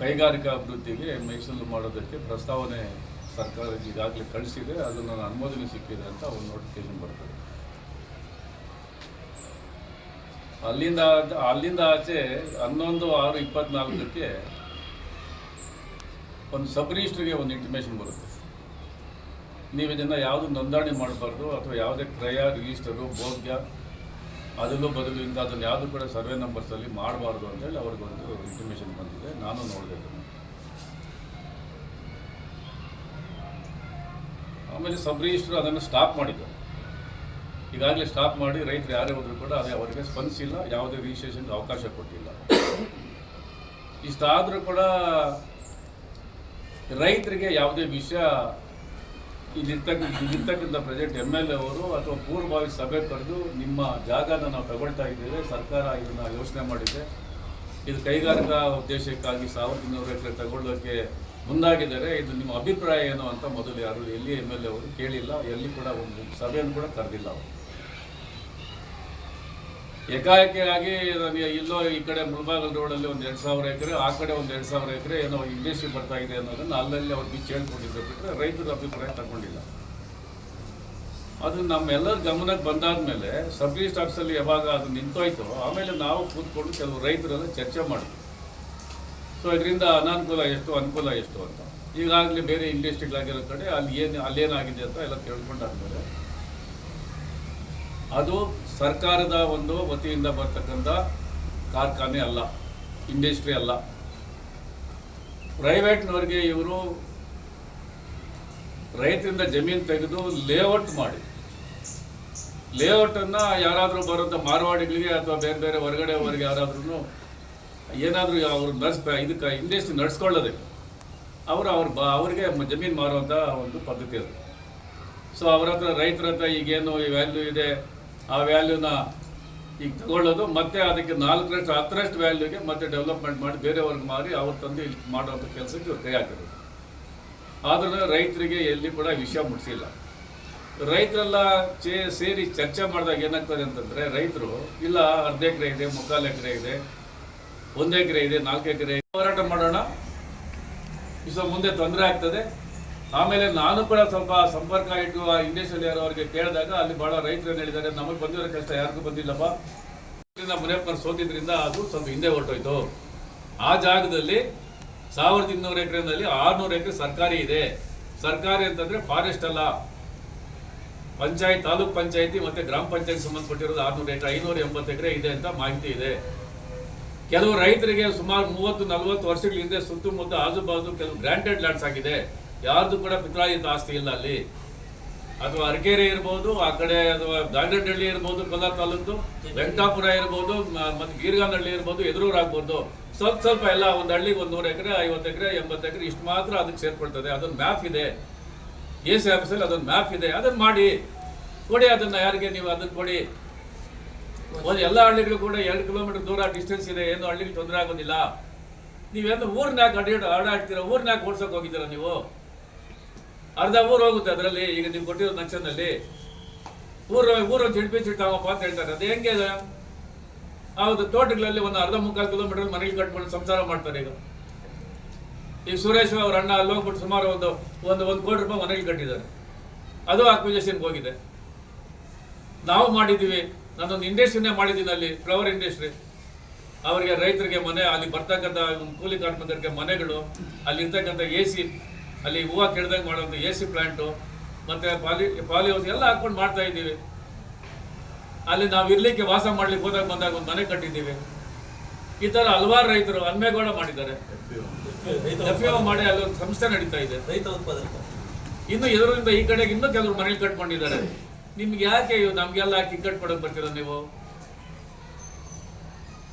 ಕೈಗಾರಿಕಾ ಅಭಿವೃದ್ಧಿಗೆ ಮೈಸೂರು ಮಾಡೋದಕ್ಕೆ ಪ್ರಸ್ತಾವನೆ ಸರ್ಕಾರಕ್ಕೆ ಈಗಾಗಲೇ ಕಳಿಸಿದೆ, ಅದನ್ನು ಅನುಮೋದನೆ ಸಿಕ್ಕಿದೆ ಅಂತ ಒಂದು ನೋಟಿಫಿಕೇಶನ್ ಬರ್ತದೆ. ಅಲ್ಲಿಂದ ಅಲ್ಲಿಂದ ಆಚೆ ಹನ್ನೊಂದು, ಆರು, ಇಪ್ಪತ್ನಾಲ್ಕಕ್ಕೆ ಒಂದು ಸಬ್ ರಿಜಿಸ್ಟ್ರಿಗೆ ಒಂದು ಇಂಟಿಮೇಷನ್ ಬರುತ್ತೆ. ನೀವು ಇದನ್ನು ಯಾವುದು ನೋಂದಣಿ ಮಾಡಬಾರ್ದು ಅಥವಾ ಯಾವುದೇ ಕ್ರಯ, ರಿಜಿಸ್ಟರು, ಭೋಗ್ಯ ಅದರಲ್ಲೂ ಬದಲು ಅದನ್ನು ಯಾವುದು ಕೂಡ ಸರ್ವೆ ನಂಬರ್ಸಲ್ಲಿ ಮಾಡಬಾರ್ದು ಅಂತೇಳಿ ಅವ್ರಿಗೊಂದು ಇಂಟಿಮೇಷನ್ ಬಂದಿದೆ. ನಾನು ನೋಡಿದೆ ಅದನ್ನು ಆಮೇಲೆ ಸಬ್ ರಿಜಿಸ್ಟ್ರು ಅದನ್ನು ಸ್ಟಾಪ್ ಮಾಡಿದ್ದಾರೆ. ಈಗಾಗಲೇ ಸ್ಟಾಪ್ ಮಾಡಿ ರೈತರು ಯಾರೇ ಹೋದರೂ ಕೂಡ ಅದೇ ಅವರಿಗೆ ಸ್ಪಂದಿಸಿಲ್ಲ ಯಾವುದೇ ರಿಜಿಸ್ಟ್ರೇಷನ್ಗೆ ಅವಕಾಶ ಕೊಟ್ಟಿಲ್ಲ. ಇಷ್ಟಾದರೂ ಕೂಡ ರೈತರಿಗೆ ಯಾವುದೇ ವಿಷಯ ಇಲ್ಲಿರ್ತಕ್ಕಂಥ ಇಲ್ಲಿರ್ತಕ್ಕಂಥ ಪ್ರೆಸೆಂಟ್ ಎಂ ಎಲ್ ಎ ಅವರು ಅಥವಾ ಪೂರ್ವಭಾವಿ ಸಭೆ ಕರೆದು ನಿಮ್ಮ ಜಾಗನ ನಾವು ತಗೊಳ್ತಾ ಇದ್ದೇವೆ, ಸರ್ಕಾರ ಇದನ್ನು ಯೋಚನೆ ಮಾಡಿದೆ. ಇದು ಕೈಗಾರಿಕಾ ಉದ್ದೇಶಕ್ಕಾಗಿ ಸಾವಿರದ ಇನ್ನೂರು ಎಕರೆ ತಗೊಳ್ಳೋಕ್ಕೆ ಮುಂದಾಗಿದ್ದಾರೆ. ಇದು ನಿಮ್ಮ ಅಭಿಪ್ರಾಯ ಏನು ಅಂತ ಮೊದಲು ಯಾರು ಎಲ್ಲಿ ಎಂ ಎಲ್ ಎ ಅವರು ಕೇಳಿಲ್ಲ. ಎಲ್ಲಿ ಕೂಡ ಒಂದು ಸಭೆಯನ್ನು ಕೂಡ ಕರೆದಿಲ್ಲ ಅವರು. ಏಕಾಏಕಿಯಾಗಿ ನನಗೆ ಇಲ್ಲೋ ಈ ಕಡೆ ಮುಳಬಾಗಲ್ ರೋಡಲ್ಲಿ ಒಂದು ಎರಡು ಸಾವಿರ ಎಕರೆ, ಆ ಕಡೆ ಒಂದು ಎರಡು ಸಾವಿರ ಎಕರೆ ಏನೋ ಇಂಡಸ್ಟ್ರಿ ಬರ್ತಾ ಇದೆ ಅನ್ನೋದನ್ನು ಅಲ್ಲಲ್ಲಿ ಅವ್ರು ಬಿಚ್ಚಿ ಹೇಳ್ಕೊಂಡಿದ್ರು ಬಿಟ್ಟರೆ ರೈತರ ಅಭಿಪ್ರಾಯ ತಗೊಂಡಿಲ್ಲ. ಅದು ನಮ್ಮೆಲ್ಲರ ಗಮನಕ್ಕೆ ಬಂದಾದಮೇಲೆ ಸಬ್ ಸ್ಟಾಕ್ಸಲ್ಲಿ ಯಾವಾಗ ಅದು ನಿಂತೋಯ್ತು, ಆಮೇಲೆ ನಾವು ಕೂತ್ಕೊಂಡು ಕೆಲವು ರೈತರೆಲ್ಲ ಚರ್ಚೆ ಮಾಡಿದ್ವಿ. ಸೊ ಇದರಿಂದ ಅನಾನುಕೂಲ ಎಷ್ಟು, ಅನುಕೂಲ ಎಷ್ಟು ಅಂತ. ಈಗಾಗಲೇ ಬೇರೆ ಇಂಡಸ್ಟ್ರಿಗಳಾಗಿರೋ ಕಡೆ ಅಲ್ಲಿ ಏನು, ಅಲ್ಲೇನಾಗಿದೆ ಅಂತ ಎಲ್ಲ ತಿಳ್ಕೊಂಡಾದ್ಮೇಲೆ ಅದು ಸರ್ಕಾರದ ಒಂದು ವತಿಯಿಂದ ಬರ್ತಕ್ಕಂಥ ಕಾರ್ಖಾನೆ ಅಲ್ಲ ಇಂಡಸ್ಟ್ರಿ ಅಲ್ಲ. ಪ್ರೈವೇಟ್ನವ್ರಿಗೆ ಇವರು ರೈತರಿಂದ ಜಮೀನು ತೆಗೆದು ಲೇಔಟ್ ಮಾಡಿ. ಲೇಔಟನ್ನು ಯಾರಾದರೂ ಬರುವಂಥ ಮಾರ್ವಾಡಿಗಳಿಗೆ ಅಥವಾ ಬೇರೆ ಬೇರೆ ಹೊರಗಡೆ ಅವರಿಗೆ ಯಾರಾದ್ರೂ ಏನಾದರೂ ಅವರು ನಡ್ಸ್, ಇದಕ್ಕೆ ಇಂಡಸ್ಟ್ರಿ ನಡೆಸ್ಕೊಳ್ಳೋದೆ, ಅವರು ಅವ್ರ ಬ, ಅವರಿಗೆ ಜಮೀನು ಮಾರುವಂಥ ಒಂದು ಪದ್ಧತಿ ಅದು. ಸೊ ಅವ್ರ ಹತ್ರ ರೈತರ ಹತ್ರ ಈಗೇನು ಈ ವ್ಯಾಲ್ಯೂ ಇದೆ ಆ ವ್ಯಾಲ್ಯೂನ ಈಗ ತಗೊಳ್ಳೋದು, ಮತ್ತೆ ಅದಕ್ಕೆ ನಾಲ್ಕರಷ್ಟು, ಹತ್ತರಷ್ಟು ವ್ಯಾಲ್ಯೂಗೆ ಮತ್ತೆ ಡೆವಲಪ್ಮೆಂಟ್ ಮಾಡಿ ಬೇರೆಯವ್ರಿಗೆ ಮಾರಿ ಅವ್ರು ತಂದು ಇಲ್ಲಿ ಮಾಡುವಂಥ ಕೆಲಸಕ್ಕೆ ಇವ್ರು ಕೈ ಹಾಕಿದ್ರು ಆದ್ರೂ ರೈತರಿಗೆ ಎಲ್ಲಿ ಕೂಡ ವಿಷಯ ಮುಟ್ಟಿಸಿಲ್ಲ ರೈತರೆಲ್ಲ ಚೇ, ಸೇರಿ ಚರ್ಚೆ ಮಾಡಿದಾಗ ಏನಾಗ್ತದೆ ಅಂತಂದರೆ ರೈತರು, ಇಲ್ಲ ಅರ್ಧ ಎಕರೆ ಇದೆ, ಮುಕ್ಕಾಲು ಎಕರೆ ಇದೆ, ಒಂದು ಎಕರೆ ಇದೆ, ನಾಲ್ಕು ಎಕರೆ ಹೋರಾಟ ಮಾಡೋಣ. ಸೊ ಮುಂದೆ ತೊಂದರೆ ಆಗ್ತದೆ. ಆಮೇಲೆ ನಾನು ಕೂಡ ಸ್ವಲ್ಪ ಸಂಪರ್ಕ ಇಟ್ಟು ಆ ಇಂಡಸ್ಟ್ರಿಯಲ್ ಅವರಿಗೆ ಕೇಳಿದಾಗ ಅಲ್ಲಿ ಬಹಳ ರೈತರು ಹೇಳಿದ್ದಾರೆ, ನಮಗೆ ಬಂದಿರೋ ಕಷ್ಟ ಯಾರಿಗೂ ಬಂದಿಲ್ಲಪ್ಪ. ಮುನಿಯಪ್ಪನ ಸೋತಿದ್ರಿಂದ ಅದು ಸ್ವಲ್ಪ ಹಿಂದೆ ಹೊರಟೋಯ್ತು. ಆ ಜಾಗದಲ್ಲಿ ಸಾವಿರದ ಇನ್ನೂರು ಎಕರೆನಲ್ಲಿ ಆರ್ನೂರು ಎಕರೆ ಸರ್ಕಾರಿ ಇದೆ. ಸರ್ಕಾರಿ ಅಂತಂದ್ರೆ ಫಾರೆಸ್ಟ್ ಅಲ್ಲ. ಪಂಚಾಯತ್, ತಾಲೂಕ್ ಪಂಚಾಯತಿ ಮತ್ತೆ ಗ್ರಾಮ ಪಂಚಾಯತ್ ಸಂಬಂಧಪಟ್ಟಿರೋದು ಆರ್ನೂರು ಎಕರೆ, ಐನೂರ ಎಂಬತ್ತು ಎಕರೆ ಇದೆ ಅಂತ ಮಾಹಿತಿ ಇದೆ. ಕೆಲವು ರೈತರಿಗೆ ಸುಮಾರು ಮೂವತ್ತು, ನಲವತ್ತು ವರ್ಷಗಳ ಹಿಂದೆ ಸುತ್ತಮುತ್ತ ಆಜುಬಾಜು, ಕೆಲವು ಗ್ರಾಂಟೆಡ್ ಲ್ಯಾಂಡ್ಸ್ ಆಗಿದೆ. ಯಾರ್ದು ಕೂಡ ಪಿತ್ರಾಯಿತ ಆಸ್ತಿ ಇಲ್ಲ ಅಲ್ಲಿ. ಅಥವಾ ಅರಕೆರೆ ಇರ್ಬೋದು, ಆ ಕಡೆ ಅಥವಾ ದಾಗರಹಳ್ಳಿ ಇರ್ಬೋದು ಕೋಲಾರ ತಾಲೂಕು ವೆಂಕಟಾಪುರ ಇರ್ಬೋದು ಮತ್ತು ಗೀರ್ಗಾನಹಳ್ಳಿ ಇರ್ಬೋದು, ಎದುರೂರು ಆಗ್ಬೋದು. ಸ್ವಲ್ಪ ಸ್ವಲ್ಪ ಎಲ್ಲ ಒಂದು ಹಳ್ಳಿಗೆ ಒಂದು ನೂರು ಎಕರೆ, ಐವತ್ತು ಎಕರೆ, ಎಂಬತ್ತು ಎಕರೆ, ಇಷ್ಟು ಮಾತ್ರ ಅದಕ್ಕೆ ಸೇರ್ಕೊಳ್ತದೆ. ಅದೊಂದು ಮ್ಯಾಪ್ ಇದೆ. ಎ ಸಿ ಆಫೀಸಲ್ಲಿ ಅದೊಂದು ಮ್ಯಾಪ್ ಇದೆ. ಅದನ್ನು ಮಾಡಿ. ಕೊಡಿ ಅದನ್ನ ಯಾರಿಗೆ, ನೀವು ಅದನ್ನ ಕೊಡಿ. ಒಂದು ಎಲ್ಲ ಹಳ್ಳಿಗಳು ಕೂಡ ಎರಡು ಕಿಲೋಮೀಟರ್ ದೂರ ಡಿಸ್ಟೆನ್ಸ್ ಇದೆ. ಏನು ಹಳ್ಳಿಗೆ ತೊಂದರೆ ಆಗೋದಿಲ್ಲ. ನೀವೇನು ಊರ್ನಾಗ ಅಡಿ ಆಡಾಡ್ತೀರಾ ಊರ್ನಾಗ ಓಡ್ಸೋಕೆ ಹೋಗಿದ್ದೀರಾ ನೀವು? ಅರ್ಧ ಊರು ಹೋಗುತ್ತೆ ಅದರಲ್ಲಿ. ಈಗ ನೀವು ಕೊಟ್ಟಿರೋ ನಕ್ಷನಲ್ಲಿ ಊರು ಊರು ಚಿಡ್ಪಿ ಚಿಟ್ಟಾವಪ್ಪ ಅಂತ ಹೇಳ್ತಾರೆ. ಅದು ಹೆಂಗೆ ಹೌದು, ತೋಟಗಳಲ್ಲಿ ಒಂದು ಅರ್ಧ ಮುಕ್ಕಾಲು ಕಿಲೋಮೀಟರ್ ಮನೇಲಿ ಕಟ್ಕೊಂಡು ಸಂಸಾರ ಮಾಡ್ತಾರೆ ಈಗ. ಈಗ ಸುರೇಶ್ ಅವ್ರ ಅಣ್ಣ ಅಲ್ಲಿ ಹೋಗ್ಬಿಟ್ಟು ಸುಮಾರು ಒಂದು ಒಂದು ಒಂದು ಕೋಟಿ ರೂಪಾಯಿ ಮನೇಲಿ ಕಟ್ಟಿದ್ದಾರೆ. ಅದು ಅಕ್ವಿಜೇಷನ್ಗೆ ಹೋಗಿದೆ. ನಾವು ಮಾಡಿದ್ದೀವಿ. ನಾನೊಂದು ಇಂಡಸ್ಟ್ರಿನೇ ಮಾಡಿದ್ದೀನಿ ಅಲ್ಲಿ ಫ್ಲವರ್ ಇಂಡಸ್ಟ್ರಿ ಅವರಿಗೆ ರೈತರಿಗೆ ಮನೆ, ಅಲ್ಲಿ ಬರ್ತಕ್ಕಂಥ ಕೂಲಿ ಕಾರ್ಮಿಕರಿಗೆ ಮನೆಗಳು ಅಲ್ಲಿ ಇರ್ತಕ್ಕಂಥ ಎ ಸಿ ಅಲ್ಲಿ ಹೂವು ಕೆಡ್ದಂಗೆ ಮಾಡೋದು ಎ ಸಿ ಪ್ಲಾಂಟು ಮತ್ತೆ ಪಾಲಿ ಪಾಲಿ ಹೌಸ್ ಎಲ್ಲ ಹಾಕೊಂಡು ಮಾಡ್ತಾ ಇದ್ದೀವಿ. ಅಲ್ಲಿ ನಾವು ಇರ್ಲಿಕ್ಕೆ ವಾಸ ಮಾಡ್ಲಿಕ್ಕೆ ಹೋದಾಗ ಬಂದಾಗ ಒಂದು ಮನೆ ಕಟ್ಟಿದ್ದೀವಿ. ಈ ಥರ ಹಲವಾರು ರೈತರು ಅನ್ಮೇಗೌಡ ಮಾಡಿದ್ದಾರೆ. ಮಾಡಿ ಅಲ್ಲಿ ಒಂದು ಸಂಸ್ಥೆ ನಡೀತಾ ಇದೆ. ರೈತ ಉತ್ಪಾದಕ ಇನ್ನು ಎದುರಿಂದ ಈ ಕಡೆಗೆ ಇನ್ನೂ ಕೆಲವರು ಮನೇಲಿ ಕಟ್ಕೊಂಡಿದ್ದಾರೆ. ನಿಮ್ಗೆ ಯಾಕೆ ನಮ್ಗೆಲ್ಲ ಹಾಕಿ ಕಟ್ಕೊಡಕ್ ಬರ್ತೀರ ನೀವು?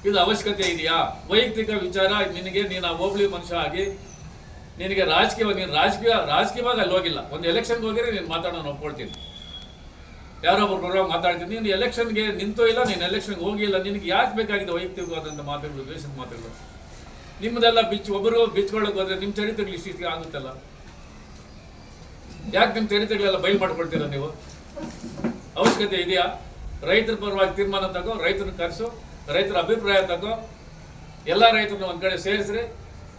ಇದು ಅವಶ್ಯಕತೆ ಇದೆಯಾ? ವೈಯಕ್ತಿಕ ವಿಚಾರ ನಿನಗೆ ನೀನು ಹೋಬಳಿ ಮನುಷ್ಯ ಆಗಿ ನಿನಗೆ ರಾಜಕೀಯವಾಗಿ ನೀನು ರಾಜಕೀಯ, ರಾಜಕೀಯವಾಗಿ ಅಲ್ಲಿ ಹೋಗಿಲ್ಲ ಒಂದು ಎಲೆಕ್ಷನ್ಗೆ ಹೋಗಿರಿ ನೀನು ಮಾತಾಡೋಣ ಒಪ್ಕೊಳ್ತೀನಿ. ಯಾರೊಬ್ಬರು ಪ್ರೋಗ್ರಾಮ್ ಮಾತಾಡ್ತೀನಿ. ನೀನು ಎಲೆಕ್ಷನ್ಗೆ ನಿಂತೋ ಇಲ್ಲ, ನೀನು ಎಲೆಕ್ಷನ್ಗೆ ಹೋಗಿಲ್ಲ ನಿನಗೆ ಯಾಕೆ ಬೇಕಾಗಿದೆ ವೈಯಕ್ತಿಕವಾದಂಥ ಮಾತುಗಳು, ದ್ವೇಷದ ಮಾತುಗಳು? ನಿಮ್ಮದೆಲ್ಲ ಬಿಚ್ಚು ಒಬ್ಬರು ಬಿಚ್ಕೊಳ್ಳೋಕೆ ಹೋದರೆ ನಿಮ್ಮ ಚರಿತ್ರೆಗಳು ಇಷ್ಟಿಗೆ ಆಗುತ್ತಲ್ಲ? ಯಾಕೆ ನಿಮ್ಮ ಚರಿತ್ರೆಗಳೆಲ್ಲ ಬೈಲ್ ಮಾಡ್ಕೊಳ್ತೀರಾ ನೀವು? ಅವಶ್ಯಕತೆ ಇದೆಯಾ? ರೈತರ ಪರವಾಗಿ ತೀರ್ಮಾನ ತಗೋ, ರೈತರನ್ನ ಕರೆಸು, ರೈತರ ಅಭಿಪ್ರಾಯ ತಗೋ, ಎಲ್ಲ ರೈತರನ್ನ ಒಂದು ಕಡೆ ಸೇರಿಸ್ರಿ.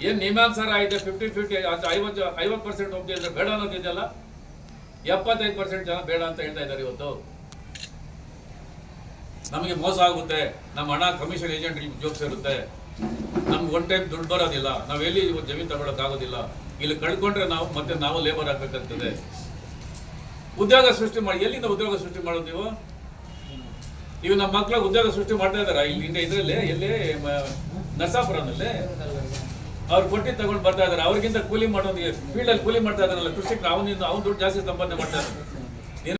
ಏನ್ ನಿಯಮಾನುಸಾರ ಇದೆ ಫಿಫ್ಟಿ ಫಿಫ್ಟಿ ಐವತ್ತು ಐವತ್ತು ಪರ್ಸೆಂಟ್ ಒಪ್ಪಿದ್ರೆ ಬೇಡ ಅನ್ನೋದಿದೆಯಲ್ಲ ಎಪ್ಪತ್ತೈದು ಪರ್ಸೆಂಟ್ ಜನ ಬೇಡ ಅಂತ ಹೇಳ್ತಾ ಇದ್ದಾರೆ ಇವತ್ತು. ನಮಗೆ ಮೋಸ ಆಗುತ್ತೆ. ನಮ್ಮ ಹಣ ಕಮಿಷನ್ ಏಜೆಂಟ್ ಜೋಬ್ ಸೇರುತ್ತೆ. ನಮ್ಗೆ ಒನ್ ಟೈಮ್ ದುಡ್ಡು ಬರೋದಿಲ್ಲ. ನಾವು ಎಲ್ಲಿ ಇವತ್ತು ಜಮೀನು ತಗೊಳಕ್ಕಾಗೋದಿಲ್ಲ ಇಲ್ಲಿ ಕಳ್ಕೊಂಡ್ರೆ ನಾವು ಮತ್ತೆ ನಾವು ಲೇಬರ್ ಹಾಕ್ಬೇಕಾಗ್ತದೆ ಉದ್ಯೋಗ ಸೃಷ್ಟಿ ಮಾಡಿ, ಎಲ್ಲಿಂದ ಉದ್ಯೋಗ ಸೃಷ್ಟಿ ಮಾಡೋದು ನೀವು? ಇವು ನಮ್ಮ ಮಕ್ಕಳು ಉದ್ಯೋಗ ಸೃಷ್ಟಿ ಮಾಡ್ತಾ ಇದಾರ ಇಲ್ಲಿ ಇಂದ ಇದ್ರಲ್ಲಿ, ಎಲ್ಲಿ ನರಸಾಪುರನಲ್ಲಿ? ಅವ್ರು ಕೊಟ್ಟಿ ತಗೊಂಡು ಬರ್ತಾ ಇದಾರೆ. ಅವ್ರಿಗಿಂತ ಕೂಲಿ ಮಾಡೋದು ಫೀಲ್ಡ್ ಅಲ್ಲಿ ಕೂಲಿ ಮಾಡ್ತಾ ಇದಾರಲ್ಲ ಕೃಷಿಕರು, ಅವನಿಂದ ಅವ್ನು ದುಡ್ಡು ಜಾಸ್ತಿ ಸಂಪಾದನೆ ಮಾಡ್ತಾ ಇದ್ದಾರೆ